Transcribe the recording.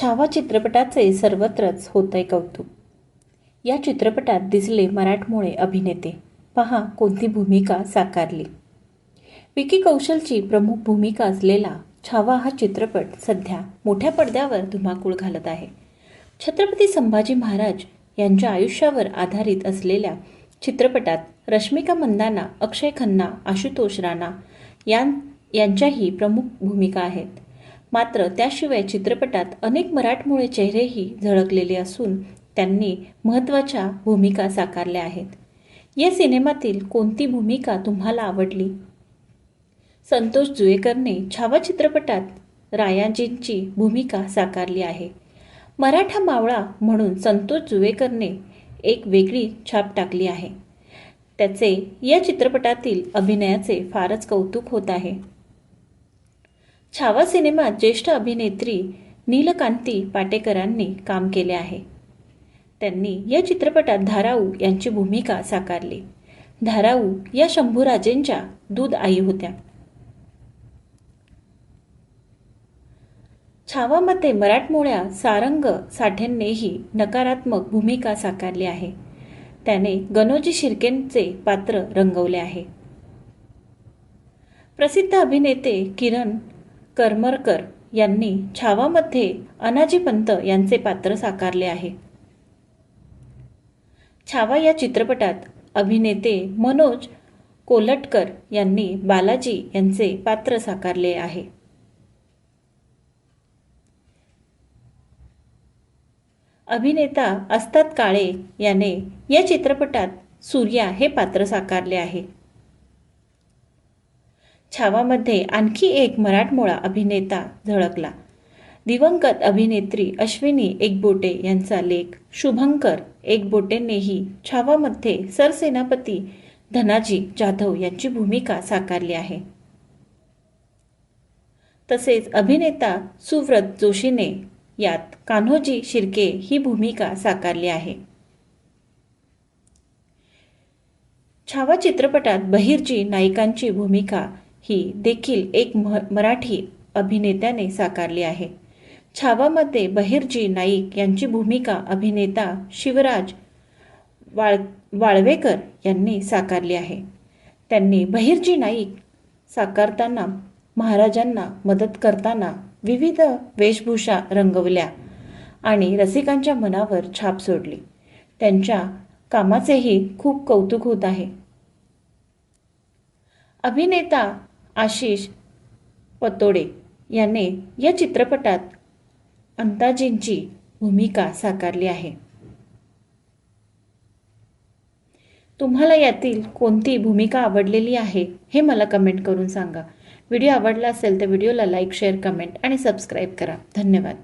छावा चित्रपटाचे सर्वत्रच होतंय कौतुक. या चित्रपटात दिसले मराठमोळे अभिनेते. पहा कोणती भूमिका साकारली. विकी कौशलची प्रमुख भूमिका असलेला छावा हा चित्रपट सध्या मोठ्या पडद्यावर धुमाकूळ घालत आहे. छत्रपती संभाजी महाराज यांच्या आयुष्यावर आधारित असलेल्या चित्रपटात रश्मिका मंदाना अक्षय खन्ना आशुतोष राणा यां यांच्याही प्रमुख भूमिका आहेत. मात्र त्याशिवाय चित्रपटात अनेक मराठमोळे चेहरेही झळकलेले असून त्यांनी महत्त्वाच्या भूमिका साकारल्या आहेत. या सिनेमातील कोणती भूमिका तुम्हाला आवडली? संतोष जुएकरने छावा चित्रपटात रायाजींची भूमिका साकारली आहे. मराठा मावळा म्हणून संतोष जुवेकरने एक वेगळी छाप टाकली आहे. त्याचे या चित्रपटातील अभिनयाचे फारच कौतुक होत आहे. छावा सिनेमात ज्येष्ठ अभिनेत्री नीलकांती पाटेकरांनी काम केले आहे. त्यांनी या चित्रपटात धाराऊ यांची भूमिका साकारली. धाराऊ या शंभूराजेंच्या दूध आई होत्या. छावामध्ये मराठमोळ्या सारंग साठेंनेही नकारात्मक भूमिका साकारली आहे. त्याने गणोजी शिर्केंचे पात्र रंगवले आहे. प्रसिद्ध अभिनेते किरण करमरकर यांनी छावामध्ये अनाजी पंत यांचे पात्र साकारले आहे. छावा या चित्रपटात अभिनेते मनोज कोलटकर यांनी बालाजी यांचे पात्र साकारले आहे. अभिनेता अस्तात काळे याने या चित्रपटात सूर्या हे पात्र साकारले आहे. छावामध्ये आणखी एक मराठमोळा अभिनेता झळकला. दिवंगत अभिनेत्री अश्विनी एकबोटे यांचा लेख शुभंकर एकबोटेनेही छावामध्ये सरसेनापती धनाजी जाधव यांची भूमिका साकारली आहे. तसेच अभिनेता सुव्रत जोशीने यात कान्होजी शिर्के ही भूमिका साकारली आहे. छावा चित्रपटात बहिर्जी नायिकांची भूमिका ही देखील एक मराठी अभिनेत्याने साकारली आहे. छावामध्ये बहिर्जी नाईक यांची भूमिका अभिनेता शिवराज वाळ वाळवेकर यांनी साकारली आहे. त्यांनी बहिर्जी नाईक साकारताना महाराजांना मदत करताना विविध वेशभूषा रंगवल्या आणि रसिकांच्या मनावर छाप सोडली. त्यांच्या कामाचेही खूप कौतुक होत आहे. अभिनेता आशिष पतोडे याने या चित्रपटात अंताजींची भूमिका साकारली आहे. तुम्हाला यातील कोणती भूमिका आवडलेली आहे हे मला कमेंट करून सांगा. व्हिडिओ आवडला असेल तर व्हिडिओला लाईक शेअर कमेंट आणि सबस्क्राईब करा. धन्यवाद.